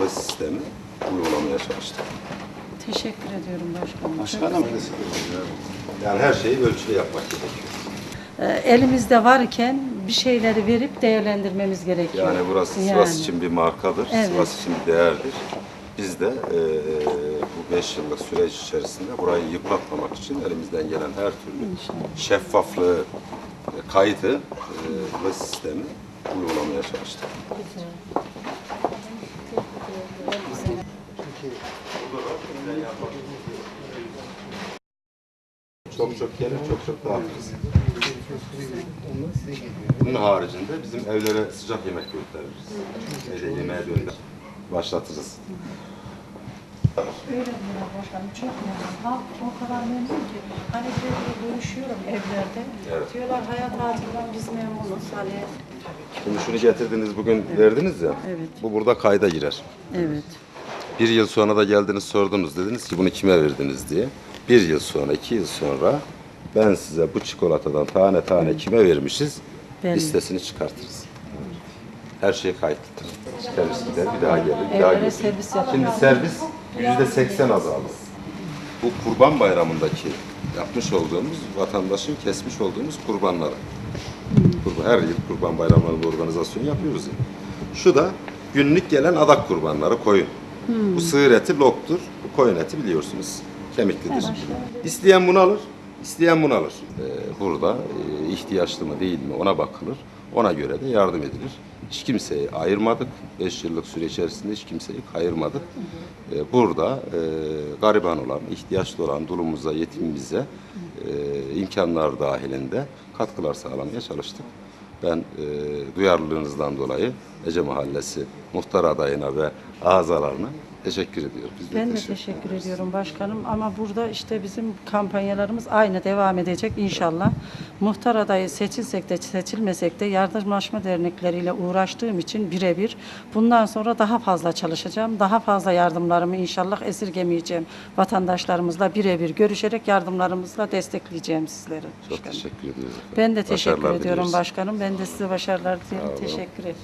ve sistemi uygulamaya çalıştık. Teşekkür ediyorum başkanım. Başkanım. Yani her şeyi ölçülü yapmak gerekiyor. Ee, Elimizde varken bir şeyleri verip değerlendirmemiz gerekiyor. Yani burası Yani. Sivas için bir markadır, Evet. Sivas için bir değerdir. Biz de e, bu 5 yıllık süreç içerisinde burayı yıpratmamak için elimizden gelen her türlü şeffaflığı, e, kaydı e, ve sistemi uygulamaya çalıştık. Çok çok gelir, çok çok dağıtırız. Bunun haricinde bizim evlere sıcak yemek göndeririz. Evde yemeğe döndür. Başlatırız. Öyle diyorlar başkanım çok memnun. Halk o kadar memnun ki. Hani bir görüşüyorum evlerde. Evet. Diyorlar hayat tatilden biz memnunuz. Hani Şimdi şunu getirdiniz bugün verdiniz ya. Evet. Bu burada kayda girer. evet. Bir yıl sonra da geldiniz sordunuz. Dediniz ki bunu kime verdiniz diye. Bir yıl sonra, iki yıl sonra ben size bu çikolatadan tane tane kime vermişiz Belli. listesini çıkartırız. Her şey kayıtlıdır. Servis gider, bir daha gelir, bir daha Evlere gelir. servis yapar. Şimdi servis yüzde seksen azaldı. Bu kurban bayramındaki yapmış olduğumuz, vatandaşın kesmiş olduğumuz kurbanları. Kurban, her yıl kurban bayramlarında organizasyon yapıyoruz ya. Şu da günlük gelen adak kurbanları koyun. Bu sığır eti loktur, bu koyun eti biliyorsunuz kemiklidir. İsteyen bunu alır, isteyen bunu alır. Ee, burada e, ihtiyaçlı mı değil mi ona bakılır. Ona göre de yardım edilir. Hiç kimseyi ayırmadık. 5 yıllık süre içerisinde hiç kimseyi kayırmadık. Ee, burada e, gariban olan, ihtiyaçlı olan dulumuza, yetimimize e, imkanlar dahilinde katkılar sağlamaya çalıştık. Ben e, duyarlılığınızdan dolayı Ece Mahallesi muhtar adayına ve azalarına teşekkür ediyorum. Biz Ben de teşekkür teşekkür ediyorum başkanım ama burada işte bizim kampanyalarımız aynı devam edecek inşallah. Muhtar adayı seçilsek de seçilmesek de yardımlaşma dernekleriyle uğraştığım için birebir bundan sonra daha fazla çalışacağım. Daha fazla yardımlarımı inşallah esirgemeyeceğim. Vatandaşlarımızla birebir görüşerek yardımlarımızla destekleyeceğim sizleri. Çok başkanım. teşekkür ediyoruz. Ben de teşekkür Başarılar ediyorum diliyoruz. başkanım. Ben de size başarılar diliyorum. Teşekkür ederim.